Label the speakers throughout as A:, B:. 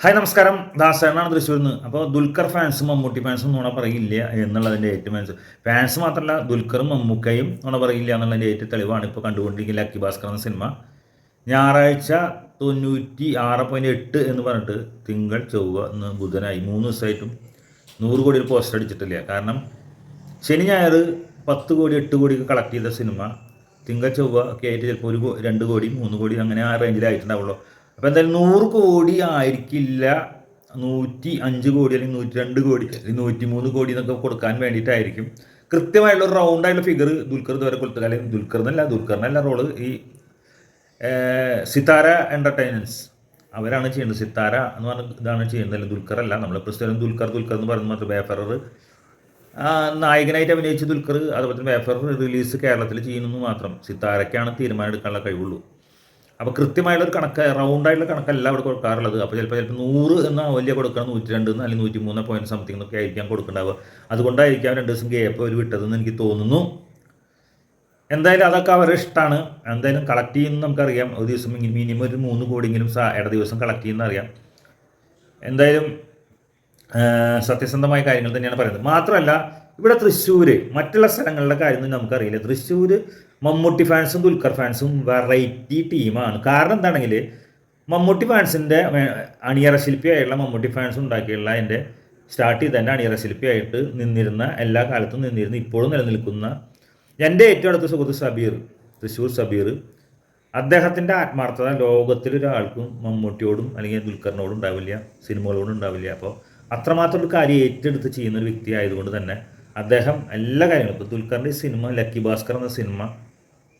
A: Hi നമസ്കാരം. ദാസനാണ് തൃശ്ശൂരിൽ നിന്ന്. അപ്പോൾ ദുൽഖർ ഫാൻസും മമ്മൂട്ടി ഫാൻസും നുണ പറയില്ല എന്നുള്ളതിന്റെ ഏറ്റവും മനസ്സ് ഫാൻസ് മാത്രമല്ല ദുൽഖറും മമ്മൂക്കയും നുണ പറയില്ല എന്നുള്ളതിന്റെ ഏറ്റവും തെളിവാണ് ഇപ്പോൾ കണ്ടുകൊണ്ടിരിക്കുന്ന ലക്കി ഭാസ്കർ എന്ന സിനിമ. ഞായറാഴ്ച തൊണ്ണൂറ്റി ആറ് പോയിന്റ് എട്ട് എന്ന് പറഞ്ഞിട്ട് തിങ്കൾ ചൊവ്വ ഇന്ന് ബുധനായി മൂന്ന് ദിവസമായിട്ടും നൂറ് കോടി ഒരു പോസ്റ്റർ അടിച്ചിട്ടില്ല. കാരണം ശനി ഞായർ പത്ത് കോടി എട്ട് കോടിക്ക് കളക്ട് ചെയ്ത സിനിമ. തിങ്കൾ ചൊവ്വ ഒക്കെ ആയിട്ട് ചിലപ്പോൾ ഒരു രണ്ട് കോടി മൂന്ന് കോടി അങ്ങനെ ആ റേഞ്ചിലായിട്ടുണ്ടാവുള്ളൂ അപ്പോൾ എന്തായാലും നൂറ് കോടി ആയിരിക്കില്ല. നൂറ്റി അഞ്ച് കോടി അല്ലെങ്കിൽ നൂറ്റി രണ്ട് കോടി അല്ലെങ്കിൽ നൂറ്റി മൂന്ന് കോടി എന്നൊക്കെ കൊടുക്കാൻ വേണ്ടിയിട്ടായിരിക്കും. കൃത്യമായിട്ടുള്ള ഒരു റൗണ്ടായിട്ടുള്ള ഫിഗർ ദുൽഖർ ഇതുവരെ കൊടുത്തത് അല്ലെങ്കിൽ ദുൽഖറിനല്ല ദുൽഖറിനല്ല റോൾ ഈ സിത്താര എന്റർടൈൻമെന്റ്സ് അവരാണ് ചെയ്യുന്നത്. സിത്താര എന്ന് പറഞ്ഞ ഇതാണ് ചെയ്യുന്നത്. അല്ലെങ്കിൽ ദുൽഖർ അല്ല. നമ്മൾ സ്ഥലം ദുൽഖർ ദുൽഖർ എന്ന് പറയുന്നത് മാത്രം ബേഫറർ നായകനായിട്ട് അഭിനയിച്ച ദുൽഖർ അതുപോലെ തന്നെ ബേഫറർ റിലീസ് കേരളത്തിൽ ചെയ്യുന്നു മാത്രം. സിത്താരയ്ക്കാണ് തീരുമാനം എടുക്കാനുള്ള കഴിവുള്ളൂ. അപ്പോൾ കൃത്യമായുള്ള ഒരു കണക്ക് റൗണ്ടായിട്ടുള്ള കണക്കല്ല അവിടെ കൊടുക്കാറുള്ളത്. അപ്പോൾ ചിലപ്പോൾ ചിലപ്പോൾ നൂറ് എന്ന വലിയ കൊടുക്കണം നൂറ്റി രണ്ട് അല്ലെങ്കിൽ നൂറ്റി മൂന്ന് പോയിന്റ് സംതിങ് എന്നൊക്കെ ആയിരിക്കാം കൊടുക്കേണ്ടാവുക. അതുകൊണ്ടായിരിക്കാം രണ്ട് ദിവസം ഗ്യാപ്പ് അവർ വിട്ടതെന്ന് എനിക്ക് തോന്നുന്നു. എന്തായാലും അതൊക്കെ അവരുടെ ഇഷ്ടമാണ് എന്തായാലും കളക്ട് ചെയ്യുന്ന നമുക്കറിയാം. ഒരു ദിവസം മിനിമം ഒരു മൂന്ന് കോടിയെങ്കിലും ഇട ദിവസം കളക്ട് ചെയ്യുന്ന അറിയാം. എന്തായാലും സത്യസന്ധമായ കാര്യങ്ങൾ തന്നെയാണ് പറയുന്നത്. മാത്രമല്ല ഇവിടെ തൃശ്ശൂർ മറ്റുള്ള സ്ഥലങ്ങളുടെ കാര്യമൊന്നും നമുക്കറിയില്ല. തൃശ്ശൂർ മമ്മൂട്ടി ഫാൻസും ദുൽഖർ ഫാൻസും വെറൈറ്റി ടീമാണ് കാരണം എന്താണെങ്കിൽ മമ്മൂട്ടി ഫാൻസിന്റെ അണിയറ ശില്പിയായുള്ള മമ്മൂട്ടി ഫാൻസ് ഉണ്ടാക്കിയുള്ള എന്റെ സ്റ്റാർട്ട് ചെയ്ത എന്റെ അണിയറ ശില്പിയായിട്ട് നിന്നിരുന്ന എല്ലാ കാലത്തും നിന്നിരുന്ന ഇപ്പോഴും നിലനിൽക്കുന്ന എന്റെ ഏറ്റവും അടുത്ത സുഹൃത്ത് സബീർ തൃശ്ശൂർ സബീർ അദ്ദേഹത്തിന്റെ ആത്മാർത്ഥത ലോകത്തിലൊരാൾക്കും മമ്മൂട്ടിയോടും അല്ലെങ്കിൽ ദുൽഖറിനോടും ഉണ്ടാവില്ല സിനിമകളോടും ഉണ്ടാവില്ല. അപ്പോൾ അത്രമാത്രം ഒരു കാര്യം ഏറ്റെടുത്ത് ചെയ്യുന്ന ഒരു വ്യക്തി ആയതുകൊണ്ട് തന്നെ അദ്ദേഹം എല്ലാ കാര്യങ്ങളും. ഇപ്പോൾ ദുൽഖറിന്റെ സിനിമ ലക്കി ഭാസ്കർ എന്ന സിനിമ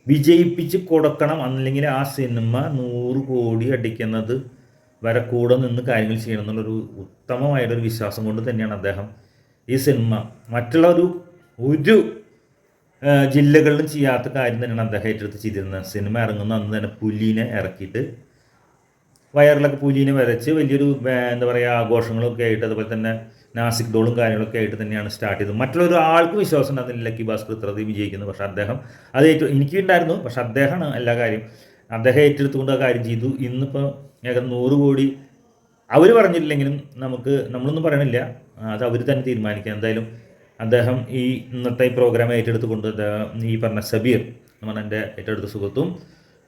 A: വിജയിപ്പിച്ച് കൊടുക്കണം അല്ലെങ്കിൽ ആ സിനിമ നൂറ് കോടി അടിക്കുന്നത് വരെ കൂടെ നിന്ന് കാര്യങ്ങൾ ചെയ്യണം എന്നുള്ളൊരു ഉത്തമമായിട്ടൊരു വിശ്വാസം കൊണ്ട് തന്നെയാണ് അദ്ദേഹം ഈ സിനിമ. മറ്റുള്ള ഒരു ഒരു ജില്ലകളിലും ചെയ്യാത്ത കാര്യം തന്നെയാണ് അദ്ദേഹം ഏറ്റെടുത്ത് ചെയ്തിരുന്നത്. സിനിമ ഇറങ്ങുന്ന അന്ന് തന്നെ പുലിനെ ഇറക്കിയിട്ട് വയറിലൊക്കെ പുലിനെ വരച്ച് വലിയൊരു എന്താ പറയുക ആഘോഷങ്ങളൊക്കെ ആയിട്ട് അതുപോലെ തന്നെ നാസിക് ഡോളും കാര്യങ്ങളൊക്കെ ആയിട്ട് തന്നെയാണ് സ്റ്റാർട്ട് ചെയ്തത്. മറ്റുള്ള ആൾക്ക് വിശ്വാസം ഉണ്ടായിരുന്നില്ല ലക്കി ഭാസ്കർ ഇത്രയും വിജയിക്കുന്നത് പക്ഷേ അദ്ദേഹം അത് ഏറ്റവും എനിക്ക് ഉണ്ടായിരുന്നു പക്ഷേ അദ്ദേഹമാണ് എല്ലാ കാര്യം അദ്ദേഹം ഏറ്റെടുത്തുകൊണ്ട് ആ കാര്യം ചെയ്തു. ഇന്നിപ്പോൾ ഏകദേശം നൂറ് കോടി അവർ പറഞ്ഞിട്ടില്ലെങ്കിലും നമുക്ക് നമ്മളൊന്നും പറയണില്ല. അത് അവർ തന്നെ തീരുമാനിക്കുക എന്തായാലും അദ്ദേഹം ഈ ഇന്നത്തെ പ്രോഗ്രാം ഏറ്റെടുത്തുകൊണ്ട് അദ്ദേഹം ഈ പറഞ്ഞ സബീർ എന്ന് പറഞ്ഞ എന്റെ ഏറ്റെടുത്ത സുഹൃത്തും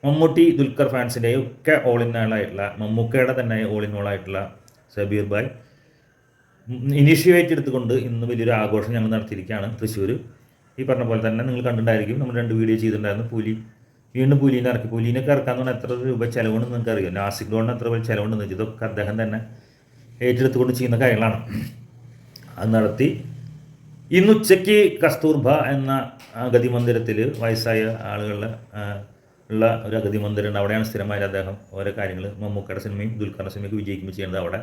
A: മമ്മൂട്ടി ദുൽഖർ ഫാൻസിന്റെയും ഒക്കെ ഓൾ ഇൻ ആളായിട്ടുള്ള മമ്മൂക്കയുടെ തന്നെ ഓൾ ഇൻ ഓൾ ആയിട്ടുള്ള സബീർ ബായ് ഇനീഷ്യേറ്റ് എടുത്തുകൊണ്ട് ഇന്ന് വലിയൊരു ആഘോഷം ഞങ്ങൾ നടത്തിയിരിക്കുകയാണ് തൃശ്ശൂർ ഈ പറഞ്ഞ പോലെ തന്നെ നിങ്ങൾ കണ്ടിട്ടുണ്ടായിരിക്കും നമ്മൾ രണ്ട് വീഡിയോ ചെയ്തിട്ടുണ്ടായിരുന്നു പുലി വീണ്ടും പുലീനെ ഇറക്കി. പുലീനൊക്കെ ഇറക്കാന്ന് പറഞ്ഞാൽ എത്ര രൂപ ചിലവുണ്ടെന്ന് നിങ്ങൾക്ക് അറിയാം നാസിക് ലോണിന് എത്ര രൂപ ചിലവുണ്ടെന്ന് വെച്ചാൽ ഇതൊക്കെ അദ്ദേഹം തന്നെ ഏറ്റെടുത്തുകൊണ്ട് ചെയ്യുന്ന കാര്യങ്ങളാണ്. അത് നടത്തി. ഇന്ന് ഉച്ചയ്ക്ക് കസ്തൂർബ എന്ന ഗതി മന്ദിരത്തിൽ വയസ്സായ ആളുകളുടെ ഉള്ള ഒരു അഗതി മന്ദിരമുണ്ട്. അവിടെയാണ് സ്ഥിരമായ അദ്ദേഹം ഓരോ കാര്യങ്ങൾ. മമ്മൂക്കയുടെ സിനിമയും ദുൽഖറിന്റെ സിനിമയ്ക്ക് വിജയിക്കുമ്പോൾ ചെയ്യുന്നത് അവിടെ.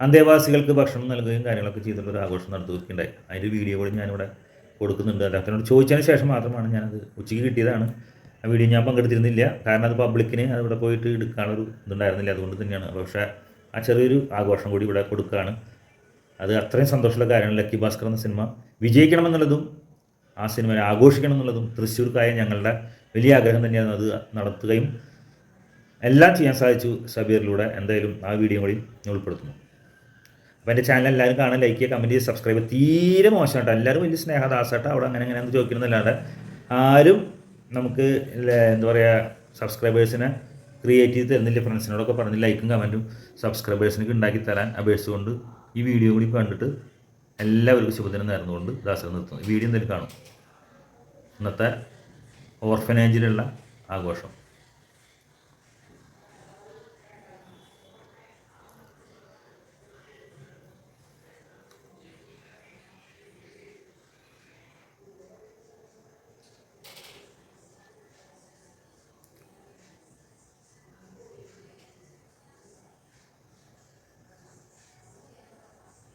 A: അന്തേവാസികൾക്ക് ഭക്ഷണം നൽകുകയും കാര്യങ്ങളൊക്കെ ചെയ്തിട്ടുള്ള ഒരു ആഘോഷം നടത്തുകയുണ്ടായി അതിന്റെ വീഡിയോ കൂടി ഞാനിവിടെ കൊടുക്കുന്നുണ്ട്. അദ്ദേഹത്തിനോട് ചോദിച്ചതിന് ശേഷം മാത്രമാണ് ഞാനത് ഉച്ചയ്ക്ക് കിട്ടിയതാണ്. ആ വീഡിയോ ഞാൻ പങ്കെടുത്തിരുന്നില്ല. കാരണം അത് പബ്ലിക്കിന് അവിടെ പോയിട്ട് എടുക്കാനൊരു ഇതുണ്ടായിരുന്നില്ല. അതുകൊണ്ട് തന്നെയാണ്. പക്ഷേ ആ ചെറിയൊരു ആഘോഷം കൂടി ഇവിടെ കൊടുക്കുകയാണ്. അത് അത്രയും സന്തോഷമുള്ള കാര്യമാണ്. ലക്കി ഭാസ്കർ എന്ന സിനിമ വിജയിക്കണമെന്നുള്ളതും ആ സിനിമയെ ആഘോഷിക്കണം എന്നുള്ളതും തൃശ്ശൂർക്കായ ഞങ്ങളുടെ വലിയ ആഗ്രഹം തന്നെയാണ് അത് നടത്തുകയും എല്ലാം ചെയ്യാൻ സാധിച്ചു സബീറിലൂടെ. എന്തായാലും ആ വീഡിയോ കൂടി ഞാൻ ഉൾപ്പെടുത്തുന്നു. അപ്പോൾ എന്റെ ചാനൽ എല്ലാവരും കാണാൻ ലൈക്ക് ചെയ്യുക കമന്റ് ചെയ്യുക സബ്സ്ക്രൈബ് തീരെ കേട്ടോ. എല്ലാവരും വലിയ സ്നേഹദാസട്ടോ. അവിടെ അങ്ങനെ അങ്ങനെ എന്ന് ചോദിക്കുന്നതല്ലാതെ ആരും നമുക്ക് എന്താ പറയുക സബ്സ്ക്രൈബേഴ്സിനെ ക്രിയേറ്റ് ചെയ്ത് തരുന്നില്ല. ഫ്രണ്ട്സിനോടൊക്കെ പറഞ്ഞ് ലൈക്കും കമന്റും സബ്സ്ക്രൈബേഴ്സിനൊക്കെ ഉണ്ടാക്കി തരാൻ അപേക്ഷിച്ചുകൊണ്ട് ഈ വീഡിയോ കൂടി കണ്ടിട്ട് എല്ലാവർക്കും ശുഭദിനം നേർന്നുകൊണ്ട് ദാസരം നിർത്തുന്നു. വീഡിയോ എന്തെങ്കിലും കാണും. ഇന്നത്തെ ഓർഫനേജിലുള്ള ആഘോഷം.